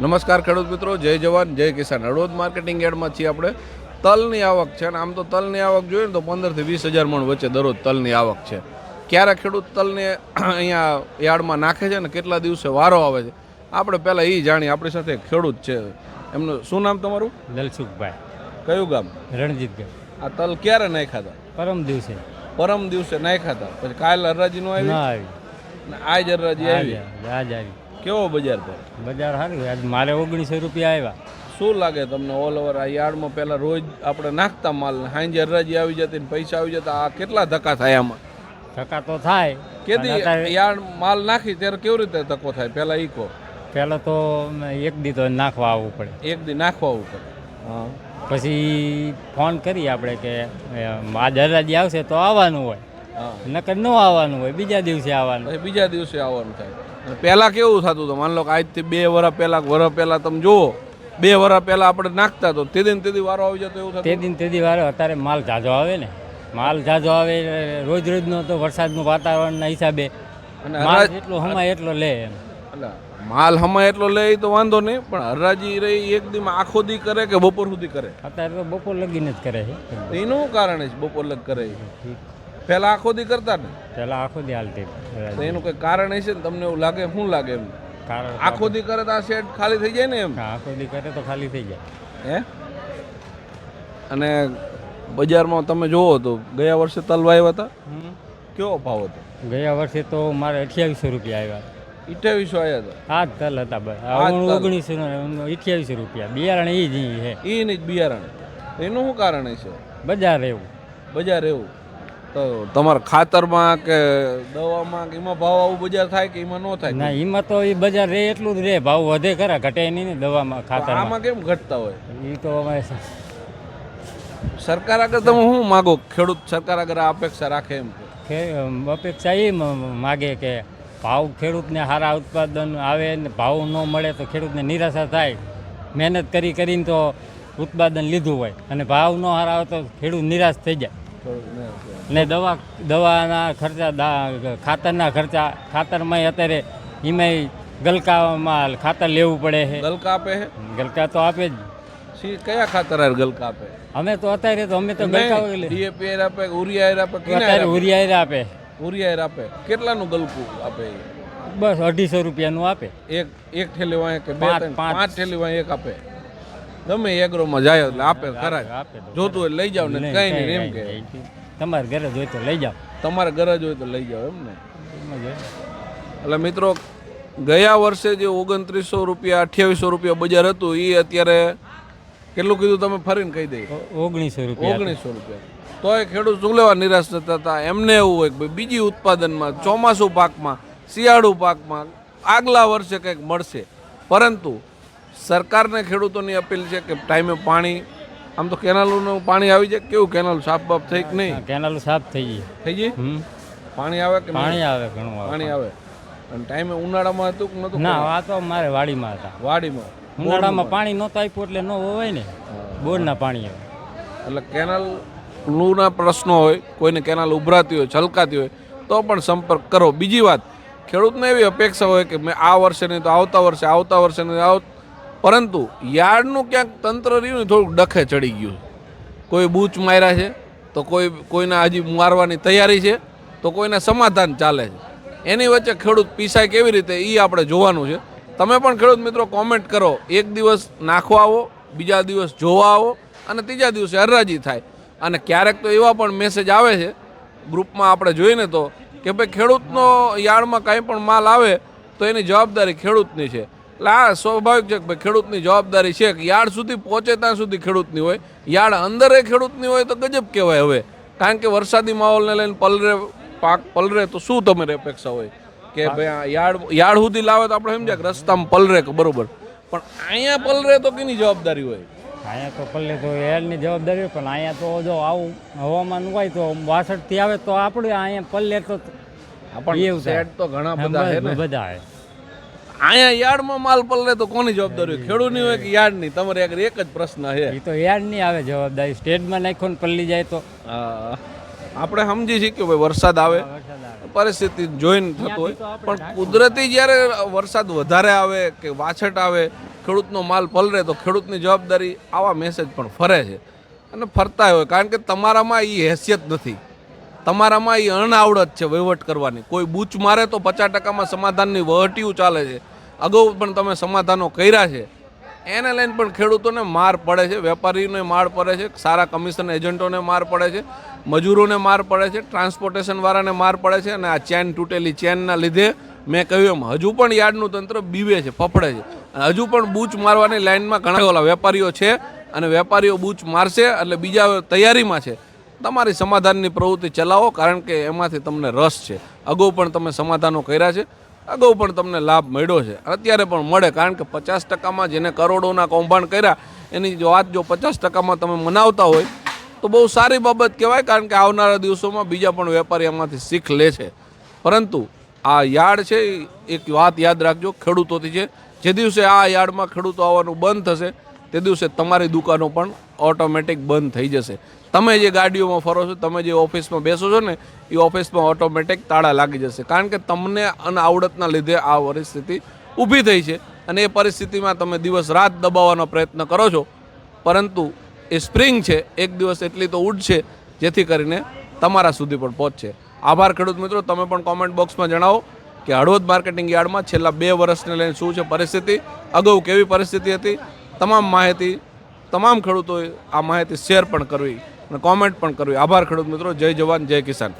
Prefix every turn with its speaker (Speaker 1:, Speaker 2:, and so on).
Speaker 1: નમસ્કાર ખેડૂત મિત્રો જય જવાન જય કિસાન. હળવદ માર્કેટિંગ યાર્ડમાં છીએ આપણે. તલની આવક છે અને આમ તો તલની આવક જોઈએ ને તો પંદરથી વીસ હજાર મણ વચ્ચે દરરોજ તલની આવક છે. ક્યારે ખેડૂત તલને અહીંયા યાર્ડમાં નાખે છે ને કેટલા દિવસે વારો આવે છે આપણે પહેલાં એ જાણીએ. આપણી સાથે ખેડૂત છે. એમનું શું નામ તમારું?
Speaker 2: લલસુખભાઈ.
Speaker 1: કયું ગામ?
Speaker 2: રણજીતભાઈ.
Speaker 1: આ તલ ક્યારે નાખ્યા હતા?
Speaker 2: પરમ દિવસે.
Speaker 1: પરમ દિવસે નાખ્યા હતા. પછી કાલ અરરાજીનું
Speaker 2: ના
Speaker 1: આવી આજ હરાજી
Speaker 2: આજ
Speaker 1: આવી
Speaker 2: આજ આવી.
Speaker 1: કેવો બજાર પર
Speaker 2: બજાર સારું આજ મારે ઓગણીસો રૂપિયા આવ્યા
Speaker 1: શું લાગે તમને ઓલ ઓવર આ યાર્ડમાં પહેલાં રોજ આપણે નાખતા માલ? સાંજે હરાજી આવી જતી ને પૈસા આવી જતા. આ કેટલા ધક્કા થાય આમાં?
Speaker 2: ધક્કા તો થાય.
Speaker 1: કેદી યાર્ડ માલ નાખી ત્યારે કેવી રીતે ધક્કો થાય? પહેલાં ઈ કહો.
Speaker 2: પહેલાં તો એક દી તો નાખવા આવવું પડે.
Speaker 1: એક દી નાખવા આવવું પડે.
Speaker 2: પછી ફોન કરી આપણે કે આજ હરાજી આવશે તો આવવાનું હોય. નકર ન આવવાનું હોય. બીજા દિવસે આવવાનું.
Speaker 1: બીજા દિવસે આવવાનું થાય. અને પહેલા કેવું થતું હતું? માની લો કે આજથી બે વર્ષ પહેલાં વર્ષ પહેલા તમે જુઓ બે વર્ષ પહેલા આપણે નાખતા તો તે દિન તેથી વારો આવી જતો એવું
Speaker 2: તે દિન તેથી વારો અત્યારે માલ ઝાઝો આવે ને. માલ જાજો આવે રોજ રોજનો તો વરસાદનું વાતાવરણના હિસાબે.
Speaker 1: અને
Speaker 2: માલ જેટલો હમાય એટલો લે એમ.
Speaker 1: માલ હમા એટલો લે તો વાંધો નહીં પણ હરાજી રહી એક દી આખો દી કરે કે બપોર સુધી કરે?
Speaker 2: અત્યારે તો બપોર લગીને જ કરે છે.
Speaker 1: એનું કારણ છે બપોર લગ કરે ઈ? પહેલા આખો દી કરતા ને?
Speaker 2: પહેલાં આખો દી હાલતી.
Speaker 1: તો એનું કોઈ કારણ હશે ને તમને એવું લાગે શું લાગે એમ?
Speaker 2: કારણ
Speaker 1: આખો દી કરે તો આ શેડ ખાલી થઈ જાય ને એમ?
Speaker 2: આખો દી કરે તો ખાલી થઈ જાય.
Speaker 1: હે? અને બજારમાં તમે જોવો તો ગયા વર્ષે તલવા આવ્યા હતા? કેવો ભાવ હતો?
Speaker 2: ગયા વર્ષે તો મારે અઠ્યાવીસો રૂપિયા આવ્યા.
Speaker 1: અઠ્યાવીસો આવ્યા હતા?
Speaker 2: આ જ તલ હતા બસ.
Speaker 1: જ.
Speaker 2: ઓગણીસો અઠ્યાવીસો રૂપિયા. બિયારણ એ જ છે.
Speaker 1: એ નહીં બિયારણ. એનું શું કારણ છે
Speaker 2: બજાર એવું.
Speaker 1: બજાર એવું. તો તમારા ખાતરમાં કે દવામાં કે એમાં ભાવ આવું બજાર થાય કે એમાં ન થાય?
Speaker 2: ના એમાં તો એ બજાર રહે એટલું જ રહે. ભાવ વધે ખરા ઘટે નહીં ને દવામાં ખાતર
Speaker 1: આમાં કેમ ઘટતા હોય?
Speaker 2: એ તો અમારે
Speaker 1: સરકાર આગળ તમે શું માગો? ખેડૂત સરકાર આગળ આ અપેક્ષા રાખે એમ
Speaker 2: અપેક્ષા એ માગે કે ભાવ ખેડૂતને સારા ઉત્પાદન આવે ને ભાવ ન મળે તો ખેડૂતને નિરાશા થાય. મહેનત કરી કરીને તો ઉત્પાદન લીધું હોય અને ભાવ ન સારા આવે તો ખેડૂત નિરાશ થઈ જાય. ને દવા દવાના ખર્ચા ખાતરના ખર્ચા ખાતરમાં અત્યારે એમાં ગલકામાં ખાતર લેવું પડે છે.
Speaker 1: ગલકા આપે છે?
Speaker 2: ગલકા તો આપે જ.
Speaker 1: કયા ખાતર ગલકા આપે?
Speaker 2: અમે તો અત્યારે તો અમે તો ગલકા
Speaker 1: ડીએપી આપે ઉરિયા આપે
Speaker 2: અત્યારે? ઉરિયા આપે.
Speaker 1: ઉરિયા આપે. કેટલાનું ગલકું આપે
Speaker 2: બસ અઢીસો રૂપિયાનું આપે.
Speaker 1: એક એક ઠેલી વાંહે કે બે
Speaker 2: પાંચ-
Speaker 1: ઠેલી વાંહે એક આપે? ગમે એગ્રોમાં જાય એટલે આપે ખરા
Speaker 2: આપે
Speaker 1: જોતું હોય લઈ જાવ ને કઈ નહીં એમ કે.
Speaker 2: તમારે ઘરે જોઈ તો લઈ જાઓ.
Speaker 1: તમારે ઘરે હોય તો લઈ જાવ એમ ને. એટલે મિત્રો ગયા વર્ષે જે ઓગણત્રીસો રૂપિયા અઠ્યાવીસો રૂપિયા બજાર હતું એ અત્યારે કેટલું કીધું તમે? ફરીને કહી દઈએ.
Speaker 2: ઓગણીસો રૂપિયા
Speaker 1: ઓગણીસો રૂપિયા. તોય ખેડૂત શું લેવા નિરાશ થતા? હતા એમને એવું હોય કે ભાઈ બીજી ઉત્પાદનમાં ચોમાસું પાકમાં શિયાળુ પાકમાં આગલા વર્ષે કંઈક મળશે. પરંતુ સરકારને ખેડૂતોની અપીલ છે કે ટાઈમે પાણી આમ તો કેનાલોનું પાણી આવી જાય. કેવું કેનાલ સાફ બાફ થઈ કે નહીં?
Speaker 2: કેનાલ સાફ થઈ ગઈ.
Speaker 1: થઈ ગઈ? પાણી આવે કે?
Speaker 2: પાણી આવે ઘણું આવે.
Speaker 1: પાણી આવે. અને ટાઈમે ઉનાળામાં હતું કે નતું
Speaker 2: ના આ તો મારે વાડીમાં હતા.
Speaker 1: વાડીમાં?
Speaker 2: ઉનાળામાં પાણી નહોતું આપ્યું એટલે ન હોય ને. બોરના પાણી આવે.
Speaker 1: એટલે કેનાલના પ્રશ્નો હોય કોઈને કેનાલ ઉભરાતી હોય છલકાતી હોય તો પણ સંપર્ક કરો. બીજી વાત ખેડૂતને એવી અપેક્ષા હોય કે મેં આ વર્ષે નહીં તો આવતા વર્ષે આવતા વર્ષે નહીં આવ પરંતુ યાર્ડનું ક્યાંક તંત્ર રહ્યું ને થોડુંક ડખે ચડી ગયું. કોઈ બૂચ માર્યા છે, તો કોઈ, કોઈના હજી મારવાની તૈયારી છે, તો કોઈને સમાધાન ચાલે છે. એની વચ્ચે ખેડૂત પીસાય કેવી રીતે એ આપણે જોવાનું છે. તમે પણ ખેડૂત મિત્રો કોમેન્ટ કરો. એક દિવસ નાખવા આવો, બીજા દિવસ જોવા આવો, અને ત્રીજા દિવસે હરરાજી થાય. અને ક્યારેક તો એવા પણ મેસેજ આવે છે ગ્રુપમાં આપણે જોઈને તો, કે ભાઈ ખેડૂતનો યાર્ડમાં કાંઈ પણ માલ આવે, તો એની જવાબદારી ખેડૂતની છે. એટલે આ સ્વાભાવિક છે કે ભાઈ ખેડૂતની જવાબદારી છે કે યાર્ડ સુધી પહોંચે ત્યાં સુધી ખેડૂતની હોય. યાર્ડ અંદરે ખેડૂતની હોય તો ગજબ કહેવાય હવે. કારણ કે વરસાદી માહોલને લઈને પલરે પાક પલરે તો શું તમારી અપેક્ષા હોય? કે ભાઈ યાર્ડ યાર્ડ સુધી લાવે તો આપણે સમજ્યા કે રસ્તામાં પલરે કે બરોબર. પણ અહીંયા પલરે તો કેની જવાબદારી હોય?
Speaker 2: અહીંયા તો પલ્લે તો એલની જવાબદારી હોય, પણ અહીંયા તો જો આવું હવામાન હોય તો વાસઠથી આવે તો આપણે અહીંયા પલ્લે તો
Speaker 1: આપણે
Speaker 2: એવું.
Speaker 1: સેટ તો ઘણા બધા
Speaker 2: બધા
Speaker 1: અહીંયા યાર્ડમાં માલ પલરે તો કોની જવાબદારી ખેડૂતની હોય કે યાર્ડની? તમારે આગળ એક જ પ્રશ્ન છે.
Speaker 2: એ તો યાર નહીં આવે જવાબદારી. સ્ટેટમાં નાખ્યો ને પલળી જાય તો.
Speaker 1: આપણે સમજી છીએ કે ભાઈ વરસાદ આવે.
Speaker 2: વરસાદ આવે.
Speaker 1: પરિસ્થિતિ જોઈને થતું હોય. પણ કુદરતી જ્યારે વરસાદ વધારે આવે કે વાછટ આવે ખેડૂતનો માલ પલરે તો ખેડૂતની જવાબદારી આવા મેસેજ પણ ફરે છે. અને ફરતા હોય. કારણ કે તમારામાં એ હેસિયત નથી. તમારામાં એ અણઆવડત છે વહીવટ કરવાની. કોઈ બૂચ મારે તો પચાસ ટકામાં સમાધાનની વહટીઓ ચાલે છે. અગાઉ પણ તમે સમાધાનો કર્યા છે. એને લઈને પણ ખેડૂતોને માર પડે છે, વેપારીઓને માર પડે છે, સારા કમિશન એજન્ટોને માર પડે છે, મજૂરોને માર પડે છે ટ્રાન્સપોર્ટેશનવાળાને માર પડે છે અને આ ચેન તૂટેલી ચેનના લીધે મેં કહ્યું એમ, હજુ પણ યાર્ડનું તંત્ર બીવે છે, ફફડે છે. અને હજુ પણ બૂચ મારવાની લાઇનમાં ઘણા ઓલા વેપારીઓ છે અને વેપારીઓ બૂચ મારશે એટલે બીજા તૈયારીમાં છે. તમારી સમાધાનની પ્રવૃત્તિ ચલાવો, કારણ કે એમાંથી તમને રસ છે. અગાઉ પણ તમે સમાધાનો કર્યા છે. અગાઉ પણ તમને લાભ મળ્યો છે. અત્યારે પણ મળે, કારણ કે પચાસ ટકામાં જેને કરોડોના કૌભાંડ કર્યા, એની જો વાત જો પચાસ ટકામાં તમે મનાવતા હોય, તો બહુ સારી બાબત કહેવાય, કારણ કે આવનારા દિવસોમાં બીજા પણ વેપારી એમાંથી શીખ લે છે. પરંતુ આ યાર્ડ છે એક વાત યાદ રાખજો, ખેડૂતોથી છે. જે દિવસે આ યાર્ડમાં ખેડૂતો આવવાનું બંધ થશે તે દિવસે તમારી દુકાનો પણ ઓટોમેટિક બંધ થઈ જશે. તમે જે ગાડીઓમાં ફરો છો, તમે જે ઓફિસમાં બેસો છો ને, એ ઓફિસમાં ઓટોમેટિક તાળા લાગી જશે. કારણ કે તમને અનાવડતના લીધે આ પરિસ્થિતિ ઊભી થઈ છે અને એ પરિસ્થિતિમાં તમે દિવસ રાત દબાવવાનો પ્રયત્ન કરો છો. પરંતુ એ સ્પ્રિંગ છે, એક દિવસ એટલી તો ઉડશે જેથી કરીને તમારા સુધી પણ પહોંચશે. આભાર ખેડૂત મિત્રો, તમે પણ કોમેન્ટ બોક્સમાં જણાવો કે હળવદ માર્કેટિંગ યાર્ડમાં છેલ્લા બે વર્ષને લઈને શું છે પરિસ્થિતિ, અગાઉ કેવી પરિસ્થિતિ હતી તમામ માહિતી, તમામ ખેડૂતોએ આ માહિતી શેર પણ કરવી અને કોમેન્ટ પણ કરવી. આભાર ખેડૂત મિત્રો. જય જવાન, જય કિસાન.